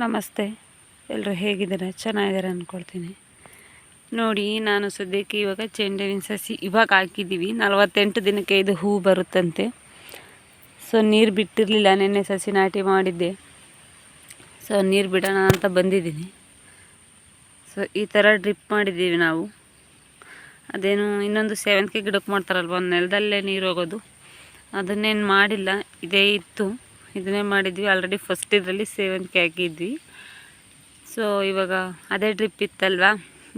ನಮಸ್ತೆ. ಎಲ್ಲರೂ ಹೇಗಿದ್ದಾರೆ? ಚೆನ್ನಾಗಿದ್ದಾರೆ ಅಂದ್ಕೊಳ್ತೀನಿ ನೋಡಿ, ನಾನು ಸದ್ಯಕ್ಕೆ ಇವಾಗ ಚೆಂಡಿನ ಸಸಿ ಇವಾಗ ಹಾಕಿದ್ದೀವಿ. ನಲವತ್ತೆಂಟು ದಿನಕ್ಕೆ ಇದು ಹೂ ಬರುತ್ತಂತೆ. ಸೊ, ನೀರು ಬಿಟ್ಟಿರಲಿಲ್ಲ, ನೆನ್ನೆ ಸಸಿ ನಾಟಿ ಮಾಡಿದ್ದೆ. ಸೊ, ನೀರು ಬಿಡೋಣ ಅಂತ ಬಂದಿದ್ದೀನಿ. ಸೊ, ಈ ಥರ ಡ್ರಿಪ್ ಮಾಡಿದ್ದೀವಿ ನಾವು. ಅದೇನು, ಇನ್ನೊಂದು ಸೇವಂತಿಗೆ ಗಿಡಕ್ಕೆ ಮಾಡ್ತಾರಲ್ವ? ನೆಲದಲ್ಲೇ ನೀರು ಹೋಗೋದು. ಅದನ್ನೇನು ಮಾಡಿಲ್ಲ, ಇದೇ ಇತ್ತು. ಇದನ್ನೇ ಮಾಡಿದ್ವಿ. ಆಲ್ರೆಡಿ ಫಸ್ಟ್ ಇದರಲ್ಲಿ ಸೇವಂತಿಗೆ ಹಾಕಿದ್ವಿ ಸೊ ಇವಾಗ ಅದೇ ಡ್ರಿಪ್ ಇತ್ತಲ್ವ?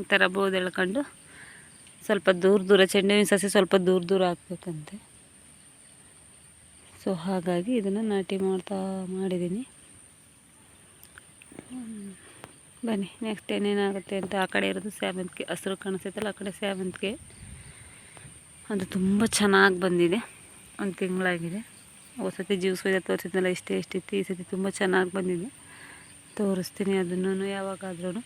ಈ ಥರ ಬೋದು ಎಳ್ಕೊಂಡು ಸ್ವಲ್ಪ ದೂರ ದೂರ ಚೆಂಡುವಿನ ಸಸಿ ಸ್ವಲ್ಪ ದೂರ ದೂರ ಹಾಕ್ಬೇಕಂತೆ. ಸೊ ಹಾಗಾಗಿ ಇದನ್ನು ನಾಟಿ ಮಾಡ್ತಾ ಮಾಡಿದ್ದೀನಿ ಬನ್ನಿ ನೆಕ್ಸ್ಟ್ ಏನೇನಾಗುತ್ತೆ ಅಂತ ಆ ಕಡೆ ಇರೋದು ಸೇವಂತಿಗೆ ಹಸಿರು ಕಾಣಿಸ್ತೈತಲ್ಲ ಆ ಕಡೆ ಸೇವಂತಿಗೆ ಅದು ತುಂಬ ಚೆನ್ನಾಗಿ ಬಂದಿದೆ. ಒಂದು ತಿಂಗಳಾಗಿದೆ. ಹೊಸತಿ ಜ್ಯೂಸ್ ಒಯ್ದ ತೋರಿಸಿದ್ನಲ್ಲ, ಇಷ್ಟೇ ಎಷ್ಟಿತ್ತು ಈ ಸತಿ ತುಂಬ ಚೆನ್ನಾಗಿ ಬಂದಿದೆ. ತೋರಿಸ್ತೀನಿ ಅದನ್ನು ಯಾವಾಗಾದ್ರೂ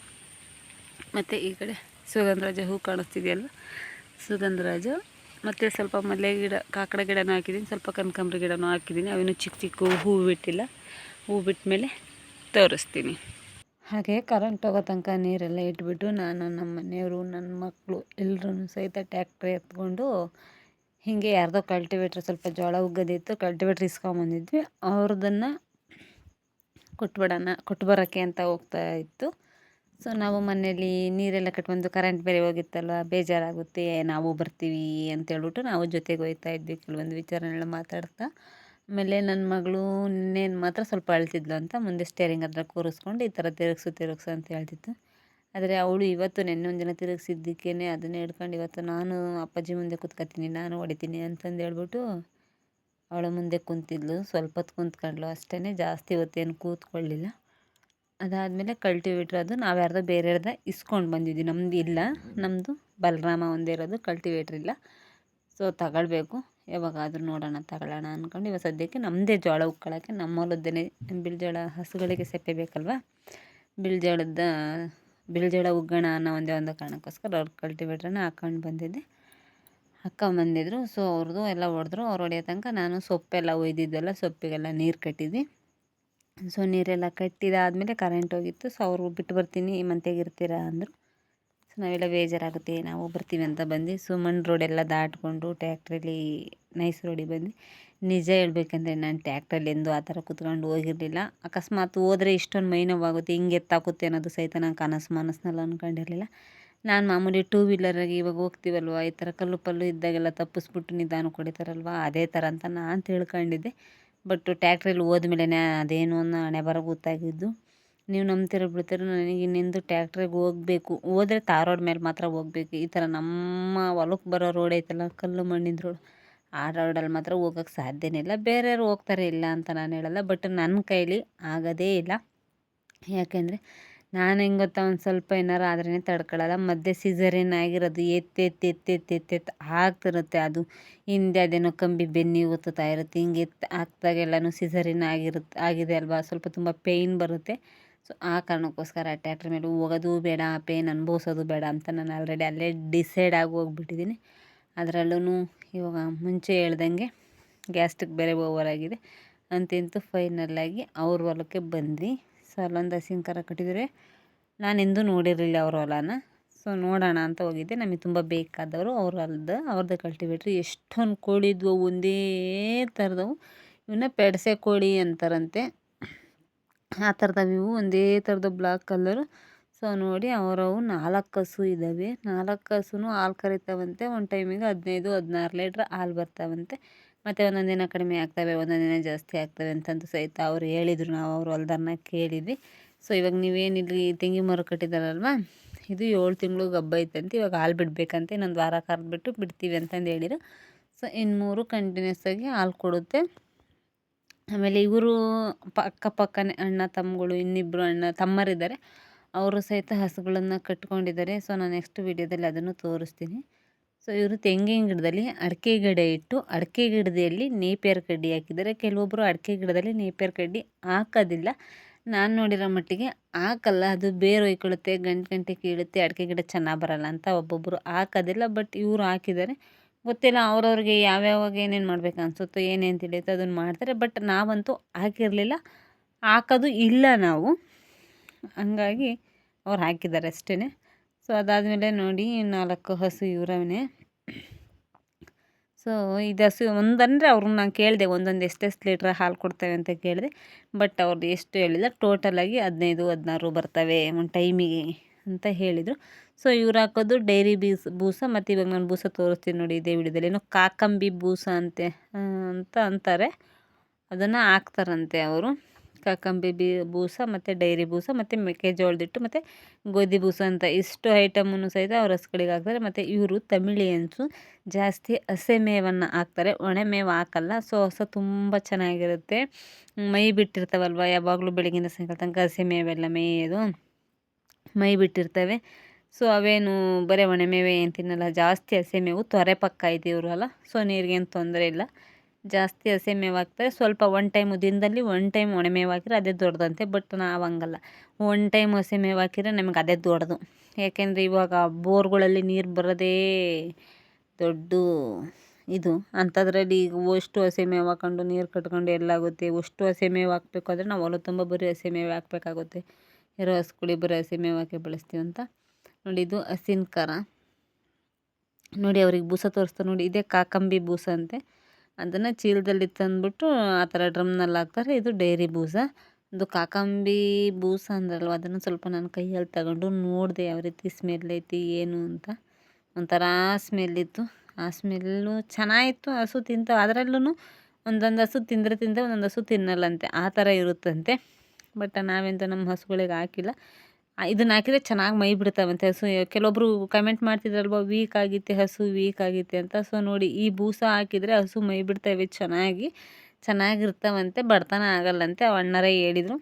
ಮತ್ತು ಈ ಕಡೆ ಸುಗಂಧರಾಜ ಹೂ ಕಾಣಿಸ್ತಿದೆಯಲ್ಲ? ಸುಗಂಧರಾಜ, ಮತ್ತು ಸ್ವಲ್ಪ ಮಲ್ಲೆ ಗಿಡ, ಕಾಕಡ ಗಿಡನೂ ಹಾಕಿದ್ದೀನಿ, ಸ್ವಲ್ಪ ಕನಕಾಂಬರಿ ಗಿಡನೂ ಹಾಕಿದ್ದೀನಿ. ಅವೇನು ಚಿಕ್ಕ ಚಿಕ್ಕ ಹೂ ಬಿಟ್ಟಿಲ್ಲ. ಹೂ ಬಿಟ್ಟ ಮೇಲೆ ತೋರಿಸ್ತೀನಿ. ಹಾಗೆ ಕರೆಂಟ್ ಹೋಗೋ ತನಕ ನೀರೆಲ್ಲ ಇಟ್ಬಿಟ್ಟು ನಾನು ನಮ್ಮ ಮನೆಯವರು ನನ್ನ ಮಕ್ಕಳು ಎಲ್ಲರೂ ಸಹಿತ ಟ್ಯಾಕ್ಟ್ರಿ ಎತ್ಕೊಂಡು ಹೀಗೆ ಯಾರ್ದೋ ಕಲ್ಟಿವೇಟ್ರ್ ಸ್ವಲ್ಪ ಜೋಳ ಉಗ್ಗದಿತ್ತು ಕಲ್ಟಿವೇಟ್ರ್ ಇಸ್ಕೊಂಬಂದಿದ್ವಿ. ಅವ್ರದನ್ನು ಕೊಟ್ಬಿಡೋಣ ಕೊಟ್ಟು ಬರೋಕ್ಕೆ ಅಂತ ಹೋಗ್ತಾ ಇತ್ತು. ಸೊ ನಾವು ಮನೇಲಿ ನೀರೆಲ್ಲ ಕಟ್ಬಂದು ಕರೆಂಟ್ ಬೇರೆ ಹೋಗಿತ್ತಲ್ವ, ಬೇಜಾರಾಗುತ್ತೆ, ನಾವು ಬರ್ತೀವಿ ಅಂತೇಳ್ಬಿಟ್ಟು ನಾವು ಜೊತೆಗೆ ಹೋಗ್ತಾ ಇದ್ವಿ, ಕೆಲವೊಂದು ವಿಚಾರನೆಲ್ಲ ಮಾತಾಡ್ತಾ. ಆಮೇಲೆ ನನ್ನ ಮಗಳು ನಿನ್ನೇನು ಮಾತ್ರ ಸ್ವಲ್ಪ ಅಳ್ತಿದ್ಲು ಅಂತ, ಮುಂದೆ ಸ್ಟೇರಿಂಗ್ ಹತ್ರ ಕೂರಿಸ್ಕೊಂಡು ಈ ಥರ ತಿರುಗಿಸು ತಿರುಗಿಸು ಅಂತ ಹೇಳ್ತಿತ್ತು. ಆದರೆ ಅವಳು ಇವತ್ತು ನೆನ್ನೆ ಒಂದು ದಿನ ತಿರುಗಿಸಿದ್ದಕ್ಕೇ ಅದನ್ನೇ ಹಿಡ್ಕೊಂಡು ಇವತ್ತು ನಾನು ಅಪ್ಪಾಜಿ ಮುಂದೆ ಕೂತ್ಕೊತೀನಿ ನಾನು ಹೊಡಿತೀನಿ ಅಂತಂದು ಹೇಳ್ಬಿಟ್ಟು ಅವಳ ಮುಂದೆ ಕುಂತಿದ್ಲು. ಸ್ವಲ್ಪ ಹೊತ್ತು ಕುಂತ್ಕೊಂಡ್ಲು ಅಷ್ಟೇ ಜಾಸ್ತಿ ಹೊತ್ತೇನು ಕೂತ್ಕೊಳ್ಳಿಲ್ಲ. ಅದಾದಮೇಲೆ ಕಲ್ಟಿವೇಟ್ರ್ ಅದು, ನಾವು ಯಾರ್ದೋ ಬೇರೆಯವ್ರದ್ದು ಇಸ್ಕೊಂಡು ಬಂದಿದ್ವಿ. ನಮ್ದು ಇಲ್ಲ ನಮ್ಮದು ಬಲರಾಮ ಒಂದೇ ಇರೋದು, ಕಲ್ಟಿವೇಟ್ರ್ ಇಲ್ಲ. ಸೊ ತಗೊಳ್ಬೇಕು, ಯಾವಾಗಾದರೂ ನೋಡೋಣ, ತಗೊಳ್ಳೋಣ ಅಂದ್ಕೊಂಡು ಇವಾಗ ಸದ್ಯಕ್ಕೆ ನಮ್ಮದೇ ಜೋಳ ಉಕ್ಕೊಳ್ಳೋಕ್ಕೆ ನಮ್ಮ ಹೊಲದ್ದೇನೆ ಬಿಳ್ಜೋಳ ಹಸುಗಳಿಗೆ ಸೆಪ್ಪೆ ಬೇಕಲ್ವ? ಬಿಳ್ಜೋಳದ ಬಿಳಿಜೋಳ ಉಗ್ಗೋಣ ಅನ್ನೋ ಒಂದೇ ಒಂದು ಕಾರಣಕ್ಕೋಸ್ಕರ ಅವ್ರ ಕಲ್ಟಿವೇಟ್ರನ್ನ ಹಾಕ್ಕೊಂಡು ಬಂದಿದ್ದೆ. ಹಾಕ್ಕೊಂಬಂದಿದ್ರು ಸೊ ಅವ್ರದ್ದು ಎಲ್ಲ ಹೊಡೆದ್ರು. ಅವ್ರು ಹೊಡೆಯೋ ತನಕ ನಾನು ಸೊಪ್ಪೆಲ್ಲ ಒಯ್ದಿದ್ದೆಲ್ಲ ಸೊಪ್ಪಿಗೆಲ್ಲ ನೀರು ಕಟ್ಟಿದ್ವಿ ಸೊ ನೀರೆಲ್ಲ ಕಟ್ಟಿದಾದಮೇಲೆ ಕರೆಂಟ್ ಹೋಗಿತ್ತು. ಸೊ ಅವರು ಬಿಟ್ಟು ಬರ್ತೀನಿ ಮಂತೆಗೆ ಇರ್ತೀರಾ ಅಂದರು. ನಾವೆಲ್ಲ ಬೇಜಾರಾಗುತ್ತೆ. ನಾವು ಬರ್ತೀವಿ ಅಂತ ಬಂದು ಸುಮನ್ ರೋಡೆಲ್ಲ ದಾಟ್ಕೊಂಡು ಟ್ಯಾಕ್ಟ್ರಲ್ಲಿ ನೈಸ್ ರೋಡಿಗೆ ಬಂದು ನಿಜ ಹೇಳ್ಬೇಕಂದ್ರೆ ನಾನು ಟ್ಯಾಕ್ಟ್ರಲ್ಲಿ ಎಂದು ಆ ಥರ ಕುತ್ಕೊಂಡು ಹೋಗಿರಲಿಲ್ಲ. ಅಕಸ್ಮಾತ್ ಹೋದರೆ ಇಷ್ಟೊಂದು ಮೈ ನೋವಾಗುತ್ತೆ ಹಿಂಗೆ ಎತ್ತಾಕುತ್ತೆ ಅನ್ನೋದು ಸಹಿತ ನಾನು ಕನಸು ಮನಸ್ಸಿನಲ್ಲಿ ಅಂದ್ಕೊಂಡಿರಲಿಲ್ಲ ನಾನು ಮಾಮೂಲಿ ಟೂ ವೀಲರಾಗಿ ಇವಾಗ ಹೋಗ್ತೀವಲ್ವ, ಈ ಥರ ಕಲ್ಲು ಪಲ್ಲು ಇದ್ದಾಗೆಲ್ಲ ತಪ್ಪಿಸ್ಬಿಟ್ಟು ನಿಧಾನ ಹೊಡಿತಾರಲ್ವ ಅದೇ ಥರ ಅಂತ ನಾನು ತಿಳ್ಕೊಂಡಿದ್ದೆ. ಬಟ್ ಟ್ಯಾಕ್ಟ್ರಲ್ಲಿ ಹೋದ್ಮೇಲೆ ಅದೇನು ಅನ್ನೋ ಹಣೆ ಬರೋ ಗೊತ್ತಾಗಿದ್ದು. ನೀವು ನಂಬ್ತಿರ ಬಿಡ್ತೀರ, ನನಗೆ ಇನ್ನೆಂದು ಟ್ಯಾಕ್ಟ್ರಿಗೆ ಹೋಗಬೇಕು. ಹೋದ್ರೆ ತಾರ್ ರೋಡ್ ಮೇಲೆ ಮಾತ್ರ ಹೋಗ್ಬೇಕು. ಈ ಥರ ನಮ್ಮ ಹೊಲಕ್ಕೆ ಬರೋ ರೋಡ್ ಐತಲ್ಲ, ಕಲ್ಲು ಮಣ್ಣಿನ ರೋಡ್, ಆ ರೋಡಲ್ಲಿ ಮಾತ್ರ ಹೋಗೋಕ್ಕೆ ಸಾಧ್ಯನೇ ಇಲ್ಲ. ಬೇರೆಯವ್ರು ಹೋಗ್ತಾರೆ ಇಲ್ಲ ಅಂತ ನಾನು ಹೇಳಲ್ಲ ಬಟ್ ನನ್ನ ಕೈಲಿ ಆಗೋದೇ ಇಲ್ಲ. ಯಾಕೆಂದರೆ ನಾನು ಹೆಂಗೆ ಗೊತ್ತಾ ಒಂದು ಸ್ವಲ್ಪ ಏನಾರು ಆದ್ರೇ ತಡ್ಕೊಳ್ಳಲ್ಲ ಮಧ್ಯೆ ಸಿಸರಿನ್ ಆಗಿರೋದು ಎತ್ತಿ ಎತ್ತಿ ಎತ್ತಿ ಎತ್ತಿ ಎತ್ತಿ ಎತ್ತಿ ಆಗ್ತಿರುತ್ತೆ ಅದು. ಹಿಂದೆ ಅದೇನೋ ಕಂಬಿ ಬೆನ್ನಿ ಒತ್ತುತ್ತಾ ಇರುತ್ತೆ. ಹಿಂಗೆ ಎತ್ತು ಹಾಕ್ದಾಗೆಲ್ಲನೂ ಸಿಸರಿನ್ ಆಗಿರುತ್ತೆ ಆಗಿದೆ ಅಲ್ವಾ? ಸ್ವಲ್ಪ ತುಂಬ ಪೇಯ್ನ್ ಬರುತ್ತೆ. ಸೊ ಆ ಕಾರಣಕ್ಕೋಸ್ಕರ ಆ ಟ್ಯಾಕ್ಟ್ರ್ ಮೇಲೆ ಹೋಗೋದು ಬೇಡ ಪೇನ್ ಅನುಭವಿಸೋದು ಬೇಡ ಅಂತ ನಾನು ಆಲ್ರೆಡಿ ಅಲ್ಲೇ ಡಿಸೈಡ್ ಆಗಿ ಹೋಗ್ಬಿಟ್ಟಿದ್ದೀನಿ. ಅದರಲ್ಲೂ ಇವಾಗ ಮುಂಚೆ ಹೇಳ್ದಂಗೆ ಗ್ಯಾಸ್ಟಿಕ್ ಬೇರೆ ಓವರಾಗಿದೆ ಅಂತಿಂತೂ ಫೈನಲ್ಲಾಗಿ ಅವ್ರ ಹೊಲಕ್ಕೆ ಬಂದ್ವಿ. ಸೊ ಅಲ್ಲೊಂದು ಹಸಿನ ಕರ ಕಟ್ಟಿದರೆ. ನಾನೆಂದೂ ನೋಡಿರಲಿಲ್ಲ ಅವ್ರ ಹೊಲನ. ಸೊ ನೋಡೋಣ ಅಂತ ಹೋಗಿದ್ದೆ. ನಮಗೆ ತುಂಬ ಬೇಕಾದವರು ಅವ್ರ ಹೊಲದ ಅವ್ರದ್ದು ಕಲ್ಟಿವೇಟ್ರಿ ಎಷ್ಟೊಂದು ಕೋಳಿ ಇದ್ವು, ಒಂದೇ ಥರದವು. ಇವನ್ನ ಪೆಡ್ಸೆ ಕೋಳಿ ಅಂತಾರಂತೆ. ಆ ಥರದವು ಇವು ಒಂದೇ ಥರದ ಬ್ಲಾಕ್ ಕಲರ್. ಸೊ, ನೋಡಿ ಅವರವು ನಾಲ್ಕು ಹಸು ಇದ್ದಾವೆ ನಾಲ್ಕು ಹಸುನೂ ಹಾಲು ಕರಿತಾವಂತೆ. ಒಂದು ಟೈಮಿಗೆ ಹದಿನೈದು, ಹದಿನಾರು ಲೀಟ್ರ್ ಹಾಲು ಬರ್ತಾವಂತೆ. ಮತ್ತು ಒಂದೊಂದು ದಿನ ಕಡಿಮೆ ಆಗ್ತವೆ, ಒಂದೊಂದು ದಿನ ಜಾಸ್ತಿ ಆಗ್ತವೆ ಅಂತಂದು ಸಹಿತ ಅವ್ರು ಹೇಳಿದರು. ನಾವು ಅವ್ರ ಹೊಲ್ದನ್ನ ಕೇಳಿದ್ವಿ. ಸೊ, ಇವಾಗ ನೀವೇನಿಲ್ಲಿ ತೆಂಗಿ ಮರ ಕಟ್ಟಿದಾರಲ್ವ? ಇದು ಏಳು ತಿಂಗಳು ಗಬ್ಬ ಐತಂತೆ. ಇವಾಗ ಹಾಲು ಬಿಡಬೇಕಂತ. ಇನ್ನೊಂದು ವಾರ ಕರೆದ್ಬಿಟ್ಟು ಬಿಡ್ತೀವಿ ಅಂತಂದು ಹೇಳಿದ್ರು. ಸೊ ಇನ್ನು ಮೂರು ಕಂಟಿನ್ಯೂಸ್ ಆಗಿ ಹಾಲು ಕೊಡುತ್ತೆ. ಆಮೇಲೆ ಇವರು ಅಕ್ಕಪಕ್ಕನೇ ಅಣ್ಣ ತಮ್ಮಗಳು ಇನ್ನಿಬ್ಬರು ಅಣ್ಣ ತಮ್ಮರಿದ್ದಾರೆ. ಅವರು ಸಹಿತ ಹಸುಗಳನ್ನು ಕಟ್ಕೊಂಡಿದ್ದಾರೆ. ಸೊ ನಾನು ನೆಕ್ಸ್ಟ್ ವೀಡಿಯೋದಲ್ಲಿ ಅದನ್ನು ತೋರಿಸ್ತೀನಿ. ಸೊ ಇವರು ತೆಂಗಿನ ಗಿಡದಲ್ಲಿ ಅಡಿಕೆ ಗಿಡ ಇಟ್ಟು ಅಡಿಕೆ ಗಿಡದಲ್ಲಿ ನೇಪಿಯರ್ ಕಡ್ಡಿ ಹಾಕಿದ್ದಾರೆ. ಕೆಲವೊಬ್ಬರು ಅಡಿಕೆ ಗಿಡದಲ್ಲಿ ನೇಪಿಯರ್ ಕಡ್ಡಿ ಹಾಕೋದಿಲ್ಲ. ನಾನು ನೋಡಿರೋ ಮಟ್ಟಿಗೆ ಹಾಕಲ್ಲ. ಅದು ಬೇರೆ ಹೊಯ್ಕೊಳ್ಳುತ್ತೆ, ಗಂಟು ಗಂಟೆ ಕೀಳುತ್ತೆ, ಅಡಿಕೆ ಗಿಡ ಚೆನ್ನಾಗಿ ಬರಲ್ಲ ಅಂತ ಒಬ್ಬೊಬ್ಬರು ಹಾಕೋದಿಲ್ಲ. ಬಟ್ ಇವರು ಹಾಕಿದ್ದಾರೆ. ಗೊತ್ತಿಲ್ಲ ಅವ್ರವ್ರಿಗೆ ಯಾವ್ಯಾವಾಗ ಏನೇನು ಮಾಡ್ಬೇಕು ಅನ್ಸುತ್ತೋ ಏನೇನು ತಿಳಿಯುತ್ತೋ ಅದನ್ನು ಮಾಡ್ತಾರೆ. ಬಟ್ ನಾವಂತೂ ಹಾಕಿರಲಿಲ್ಲ. ಹಾಕೋದು ಇಲ್ಲ ನಾವು. ಹಂಗಾಗಿ ಅವ್ರು ಹಾಕಿದ್ದಾರೆ ಅಷ್ಟೇ ಸೊ ಅದಾದಮೇಲೆ ನೋಡಿ ನಾಲ್ಕು ಹಸು ಇವರವೇ ಸೊ ಇದು ಹಸು ಒಂದಂದರೆ ಅವ್ರನ್ನ ನಾನು ಕೇಳಿದೆ, ಒಂದೊಂದು ಎಷ್ಟೆಷ್ಟು ಲೀಟ್ರ್ ಹಾಲು ಕೊಡ್ತೇವೆ ಅಂತ ಕೇಳಿದೆ. ಬಟ್ ಅವ್ರದ್ದು ಎಷ್ಟು ಹೇಳಿಲ್ಲ ಟೋಟಲಾಗಿ ಹದಿನೈದು, ಹದಿನಾರು ಬರ್ತವೆ ಒಂದು ಟೈಮಿಗೆ ಅಂತ ಹೇಳಿದರು. ಸೊ ಇವ್ರು ಹಾಕೋದು ಡೈರಿ ಬೀಸ್, ಬೂಸ ಮತ್ತು ಇವಾಗ ನಾನು ಬೂಸ ತೋರಿಸ್ತೀನಿ ನೋಡಿ ಇದೇ ವಿಡಿಯೋದಲ್ಲಿ. ಏನೋ ಕಾಕಂಬಿ ಬೂಸ ಅಂತೆ ಅಂತ ಅಂತಾರೆ. ಅದನ್ನು ಹಾಕ್ತಾರಂತೆ ಅವರು. ಕಾಕಂಬಿ ಬಿ, ಬೂಸ ಮತ್ತು ಡೈರಿ ಬೂಸ ಮತ್ತು ಮೆಕ್ಕೆಜೋಳದಿಟ್ಟು ಮತ್ತು ಗೋಧಿ ಬೂಸ ಅಂತ ಇಷ್ಟು ಐಟಮನ್ನು ಸಹಿತ ಅವ್ರ ಹಸುಗಳಿಗೆ ಹಾಕ್ತಾರೆ. ಮತ್ತು ಇವರು ತಮಿಳಿಯನ್ಸು ಜಾಸ್ತಿ ಹಸೆ ಮೇವನ್ನು ಹಾಕ್ತಾರೆ. ಒಣೆ ಮೇವು ಹಾಕಲ್ಲ. ಸೊ ಹೊಸ ತುಂಬ ಚೆನ್ನಾಗಿರುತ್ತೆ. ಮೈ ಬಿಟ್ಟಿರ್ತಾವಲ್ವ? ಯಾವಾಗಲೂ ಬೆಳಗಿನ ಸಾಯಂಕಾಲ ತನಕ ಹಸೆ ಮೇವೆಲ್ಲ ಮೇಯೋದು. ಮೈ ಬಿಟ್ಟಿರ್ತವೆ. ಸೊ ಅವೇನು ಬರೀ ಒಣ ಮೇವೆ ಏನು ತಿನ್ನಲ್ಲ, ಜಾಸ್ತಿ ಹಸಿ ಮೇವು, ತೊರೆ ಪಕ್ಕ ಅಲ್ಲ? ಸೊ ನೀರಿಗೇನು ತೊಂದರೆ ಇಲ್ಲ. ಜಾಸ್ತಿ ಹಸಿ ಮೇವು ಹಾಕ್ತಾರೆ. ಸ್ವಲ್ಪ ಒನ್ ಟೈಮು ದಿನದಲ್ಲಿ ಒನ್ ಟೈಮ್ ಒಣ ಮೇವು ಹಾಕಿದ್ರೆ ಅದೇ ದೊಡ್ಡದಂತೆ ಬಟ್ ನಾವು ಹಂಗಲ್ಲ. ಒನ್ ಟೈಮ್ ಹಸಿ ಮೇವು ಹಾಕಿದ್ರೆ ನಮಗೆ ಅದೇ ದೊಡ್ಡದು. ಯಾಕೆಂದರೆ ಇವಾಗ ಬೋರ್ಗಳಲ್ಲಿ ನೀರು ಬರೋದೇ ದೊಡ್ಡ ಇದು. ಅಂಥದ್ರಲ್ಲಿ ಈಗ ಅಷ್ಟು ಹಸಿ ಮೇವು ಹಾಕೊಂಡು ನೀರು ಕಟ್ಕೊಂಡು ಎಲ್ಲಾಗುತ್ತೆ ಅಷ್ಟು ಹಸಿ ಮೇವು ಹಾಕಬೇಕು ನಾವು ಹೊಲ ತುಂಬ ಬರೀ ಹಸಿ ಮೇವು ಹಾಕ್ಬೇಕಾಗುತ್ತೆ. ಇರೋ ಹಸುಗಳಿಗೆ ಬರೀ ಹಸಿ ಮೇವು ಹಾಕಿ ಬೆಳೆಸ್ತೀವಿ ಅಂತ ನೋಡಿ ಇದು ಹಸಿನ ಖಾರ ನೋಡಿ ಅವ್ರಿಗೆ ಬೂಸ ತೋರಿಸ್ತಾರೆ ನೋಡಿ, ಇದೇ ಕಾಕಂಬಿ ಬೂಸ ಅಂತೆ. ಅದನ್ನು ಚೀಲದಲ್ಲಿ ತಂದುಬಿಟ್ಟು ಆ ಥರ ಡ್ರಮ್ನಲ್ಲಿ ಹಾಕ್ತಾರೆ. ಇದು ಡೈರಿ ಬೂಸ. ಇದು ಕಾಕಂಬಿ ಬೂಸ ಅಂದ್ರಲ್ವ, ಅದನ್ನು ಸ್ವಲ್ಪ ನಾನು ಕೈಯಲ್ಲಿ ತಗೊಂಡು ನೋಡಿದೆ ಯಾವ ರೀತಿ ಸ್ಮೆಲ್ ಐತಿ, ಏನು ಅಂತ. ಒಂಥರ ಸ್ಮೆಲ್ ಇತ್ತು. ಆ ಸ್ಮೆಲ್ಲು ಚೆನ್ನಾಗಿತ್ತು, ಹಸು ತಿಂತ ಅದರಲ್ಲೂ ಒಂದೊಂದು ಹಸು ತಿಂದರೆ ತಿಂದರೆ ಒಂದೊಂದು ಹಸು ತಿನ್ನಲ್ಲಂತೆ. ಆ ಥರ ಇರುತ್ತಂತೆ. ಬಟ್ ನಾವೆಂತ ನಮ್ಮ ಹಸುಗಳಿಗೆ ಹಾಕಿಲ್ಲ. ಇದನ್ನು ಹಾಕಿದರೆ ಚೆನ್ನಾಗಿ ಮೈ ಬಿಡ್ತಾವಂತೆ. ಹಸು ಕೆಲವೊಬ್ಬರು ಕಮೆಂಟ್ ಮಾಡ್ತಿದ್ರಲ್ವ, ವೀಕ್ ಆಗಿತ್ತೆ ಹಸು, ವೀಕ್ ಆಗಿತ್ತೆ ಅಂತ. ಸೊ, ನೋಡಿ, ಈ ಬೂಸ ಹಾಕಿದರೆ ಹಸು ಮೈ ಬಿಡ್ತಾವೆ ಚೆನ್ನಾಗಿ, ಚೆನ್ನಾಗಿರ್ತಾವಂತೆ. ಬಡತನ ಆಗಲ್ಲಂತೆ ಅಣ್ಣರೇ ಹೇಳಿದರು.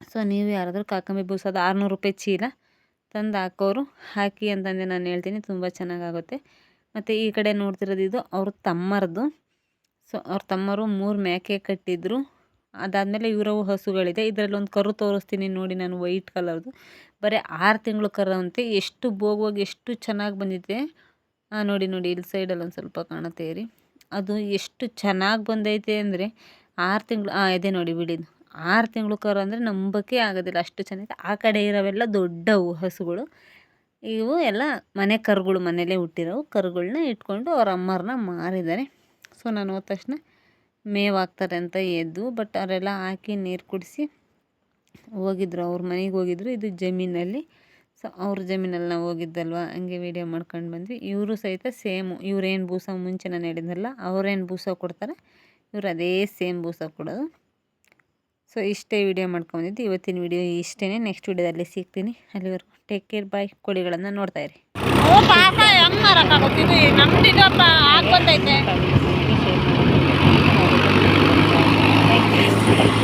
ಸೊ, ನೀವು ಯಾರಾದರೂ ಕಾಕಂಬಿ ಬೂಸ ಅದು ಆರುನೂರು ರೂಪಾಯಿ ಚೀಲ ತಂದು ಹಾಕೋರು, ಹಾಕಿ ಅಂತಂದು ನಾನು ಹೇಳ್ತೀನಿ, ತುಂಬ ಚೆನ್ನಾಗಾಗುತ್ತೆ. ಮತ್ತು ಈ ಕಡೆ ನೋಡ್ತಿರೋದು ಇದು ಅವ್ರ ತಮ್ಮರದು. ಸೊ, ಅವ್ರ ತಮ್ಮರು ಮೂರು ಮೇಕೆ ಕಟ್ಟಿದ್ರು. ಅದಾದಮೇಲೆ ಇವರವು ಹಸುಗಳಿದೆ. ಇದರಲ್ಲಿ ಒಂದು ಕರು ತೋರಿಸ್ತೀನಿ ನೋಡಿ ನಾನು ವೈಟ್ ಕಲರ್ದು. ಬರೀ ಆರು ತಿಂಗಳು ಕರು ಎಷ್ಟು ಬೋಗುವಾಗ ಎಷ್ಟು ಚೆನ್ನಾಗಿ ಬಂದಿದೆ. ನೋಡಿ ನೋಡಿ, ಇಲ್ಲಿ ಸೈಡಲ್ಲಿ ಒಂದು ಸ್ವಲ್ಪ ಕಾಣುತ್ತೆ ರೀ. ಅದು ಎಷ್ಟು ಚೆನ್ನಾಗಿ ಬಂದೈತೆ ಅಂದರೆ ಆರು ತಿಂಗಳು ಇದೆ ನೋಡಿ ಬಿಡಿದು. ಆರು ತಿಂಗಳು ಕರು ಅಂದರೆ ನಂಬಕ್ಕೆ ಆಗೋದಿಲ್ಲ. ಅಷ್ಟು ಚೆನ್ನಾಗಿ ಆ ಕಡೆ ಇರೋವೆಲ್ಲ ದೊಡ್ಡವು ಹಸುಗಳು. ಇವು ಎಲ್ಲ ಮನೆ ಕರುಗಳು ಮನೇಲೇ ಹುಟ್ಟಿರೋವು ಕರುಗಳನ್ನ ಇಟ್ಕೊಂಡು ಅವ್ರ ಅಮ್ಮರನ್ನ ಮಾರಿದ್ದಾರೆ. ಸೊ, ನಾನು ಹೋದ ತಕ್ಷಣ ಮೇವು ಹಾಕ್ತಾರೆ ಅಂತ ಎದ್ದು ಬಟ್ ಅವರೆಲ್ಲ ಹಾಕಿ ನೀರು ಕುಡಿಸಿ ಹೋಗಿದ್ರು. ಅವ್ರ ಮನೆಗೆ ಹೋಗಿದ್ರು. ಇದು ಜಮೀನಲ್ಲಿ. ಸೊ ಅವ್ರ ಜಮೀನಲ್ಲಿ ನಾವು ಹೋಗಿದ್ದಲ್ವ? ಹಂಗೆ ವೀಡಿಯೋ ಮಾಡ್ಕೊಂಡು ಬಂದ್ವಿ. ಇವರು ಸಹಿತ ಸೇಮು ಇವ್ರೇನು ಬೂಸ ಮುಂಚೆ ನಾನು ಹೇಳಿದ್ನಲ್ಲ ಅವ್ರೇನು ಬೂಸ ಕೊಡ್ತಾರೆ, ಇವರು ಅದೇ ಸೇಮ್ ಬೂಸ ಕೊಡೋದು. ಸೊ ಇಷ್ಟೇ ವೀಡಿಯೋ ಮಾಡ್ಕೊಂಡಿದ್ದು ಇವತ್ತಿನ ವೀಡಿಯೋ ಇಷ್ಟೇ ನೆಕ್ಸ್ಟ್ ವೀಡಿಯೋದಲ್ಲಿ ಸಿಗ್ತೀನಿ. ಅಲ್ಲಿವರೆಗೂ. ಟೇಕ್ ಕೇರ್ ಬಾಯ್ ಕೋಳಿಗಳನ್ನು ನೋಡ್ತಾ ಇರಿ. Thank you.